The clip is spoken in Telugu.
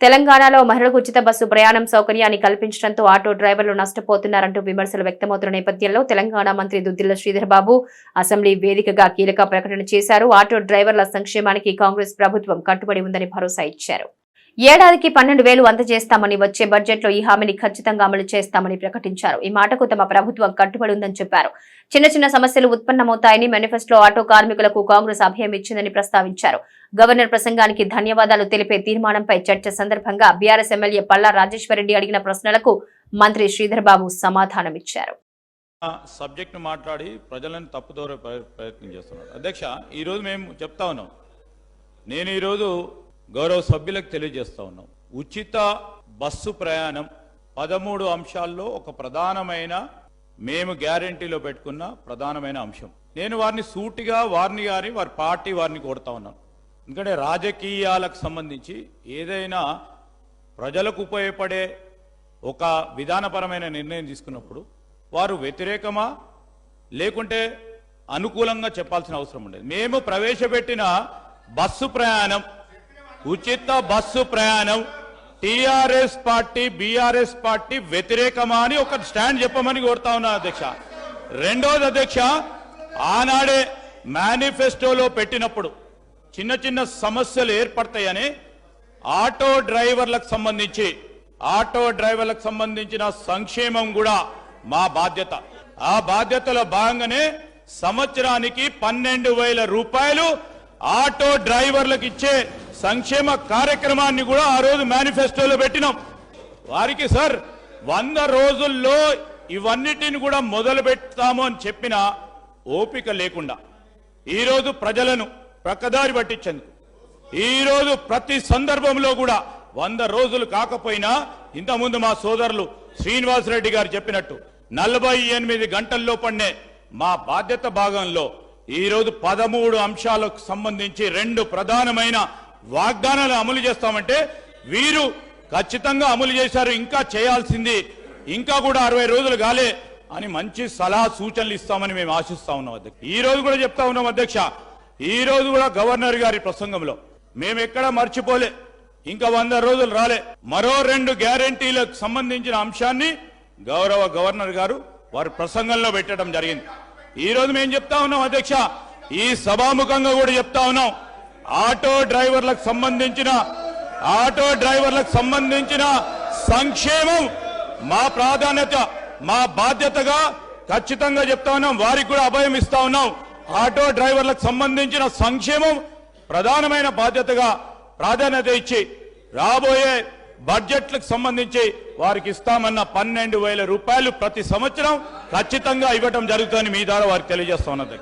తెలంగాణలో మహిళలకు ఉచిత బస్సు ప్రయాణం సౌకర్యాన్ని కల్పించడంతో ఆటో డ్రైవర్లు నష్టపోతున్నారంటూ విమర్శలు వ్యక్తమవుతున్న నేపథ్యంలో తెలంగాణ మంత్రి దుద్దిల్ల శ్రీధర్ బాబు అసెంబ్లీ వేదికగా కీలక ప్రకటన చేశారు. ఆటో డ్రైవర్ల సంక్షేమానికి కాంగ్రెస్ ప్రభుత్వం కట్టుబడి ఉందని భరోసా ఇచ్చారు. ఏడాదికి పన్నెండు వేలు అందజేస్తామని వచ్చే బడ్జెట్లో ఈ హామీని ఖచ్చితంగా అమలు చేస్తామని ప్రకటించారు. ఈ మాటకు తమ ప్రభుత్వం కట్టుబడి ఉందని చెప్పారు. చిన్న చిన్న సమస్యలు ఉత్పన్నమవుతాయని మేనిఫెస్టోలో ఆటో కార్మికులకు కాంగ్రెస్ అభయం ఇచ్చిందని ప్రస్తావించారు. గవర్నర్ ప్రసంగానికి ధన్యవాదాలు తెలిపే తీర్మానంపై చర్చ సందర్భంగా బీఆర్ఎస్ ఎమ్మెల్యే పల్లా రాజేశ్వరరెడ్డి అడిగిన ప్రశ్నలకు మంత్రి శ్రీధర్ బాబు సమాధానమిచ్చారు సబ్జెక్ట్ను మాట్లాడి ప్రజలను తప్పుదోరే ప్రయత్నం చేస్తున్నారు. అధ్యక్ష ఈరోజు మేము చెప్తా ఉన్నాం. నేను ఈరోజు గౌరవ సభ్యులకు తెలియజేస్తా ఉన్నాం. ఉచిత బస్సు ప్రయాణం పదమూడు అంశాల్లో ఒక ప్రధానమైన మేము గ్యారంటీలో పెట్టుకున్న ప్రధానమైన అంశం. నేను వారిని సూటిగా వారిని గాని వారి పార్టీ వారిని కోరుతా ఉన్నాను ఎందుకంటే రాజకీయాలకు సంబంధించి ఏదైనా ప్రజలకు ఉపయోగపడే ఒక విధానపరమైన నిర్ణయం తీసుకున్నప్పుడు వారు వ్యతిరేకమా లేకుంటే అనుకూలంగా చెప్పాల్సిన అవసరం ఉండేది. మేము ప్రవేశపెట్టిన బస్సు ప్రయాణం ఉచిత బస్సు ప్రయాణం టిఆర్ఎస్ పార్టీ బీఆర్ఎస్ పార్టీ వ్యతిరేకమా అని ఒక స్టాండ్ చెప్పమని కోరుతా ఉన్నా అధ్యక్ష. రెండోది అధ్యక్ష ఆనాడే మేనిఫెస్టోలో పెట్టినప్పుడు చిన్న చిన్న సమస్యలు ఏర్పడతాయని ఆటో డ్రైవర్లకు సంబంధించి ఆటో డ్రైవర్లకు సంబంధించిన సంక్షేమం కూడా మా బాధ్యత. ఆ బాధ్యతలో భాగంగానే సంవత్సరానికి పన్నెండు వేల రూపాయలు ఆటో డ్రైవర్లకు ఇచ్చే సంక్షేమ కార్యక్రమాన్ని కూడా ఆ రోజు మేనిఫెస్టోలో పెట్టినాం. వారికి సార్ వంద రోజుల్లో ఇవన్నిటిని కూడా మొదలు పెడతాము అని చెప్పిన ఓపిక లేకుండా ఈరోజు ప్రజలను ప్రక్కదారి పట్టించేందుకు ఈరోజు ప్రతి సందర్భంలో కూడా వంద రోజులు కాకపోయినా ఇంతకుముందు మా సోదరులు శ్రీనివాసరెడ్డి గారు చెప్పినట్టు నలభై ఎనిమిది గంటల్లో పడినే మా బాధ్యత భాగంలో ఈరోజు పదమూడు అంశాలకు సంబంధించి రెండు ప్రధానమైన వాగ్దానాలు అమలు చేస్తామంటే వీరు ఖచ్చితంగా అమలు చేశారు ఇంకా చేయాల్సింది ఇంకా కూడా అరవై రోజులు కాలే అని మంచి సలహా సూచనలు ఇస్తామని మేము ఆశిస్తా ఉన్నాం అధ్యక్ష. ఈ రోజు కూడా చెప్తా ఉన్నాం అధ్యక్ష. ఈ రోజు కూడా గవర్నర్ గారి ప్రసంగంలో మేము ఎక్కడా మర్చిపోలే ఇంకా వంద రోజులు రాలే. మరో రెండు గ్యారంటీలకు సంబంధించిన అంశాన్ని గౌరవ గవర్నర్ గారు వారి ప్రసంగంలో పెట్టడం జరిగింది. ఈ రోజు మేము చెప్తా ఉన్నాం అధ్యక్ష. ఈ సభాముఖంగా కూడా చెప్తా ఉన్నాం. ఆటో డ్రైవర్లకు సంబంధించిన ఆటో డ్రైవర్లకు సంబంధించిన సంక్షేమం మా ప్రాధాన్యత మా బాధ్యతగా ఖచ్చితంగా చెప్తా ఉన్నాం. వారికి కూడా అభయం ఇస్తా ఉన్నాం. ఆటో డ్రైవర్లకు సంబంధించిన సంక్షేమం ప్రధానమైన బాధ్యతగా ప్రాధాన్యత ఇచ్చి రాబోయే బడ్జెట్లకు సంబంధించి వారికి ఇస్తామన్న పన్నెండు వేల రూపాయలు ప్రతి సంవత్సరం ఖచ్చితంగా ఇవ్వటం జరుగుతుందని మీ ద్వారా వారికి తెలియజేస్తా ఉన్నది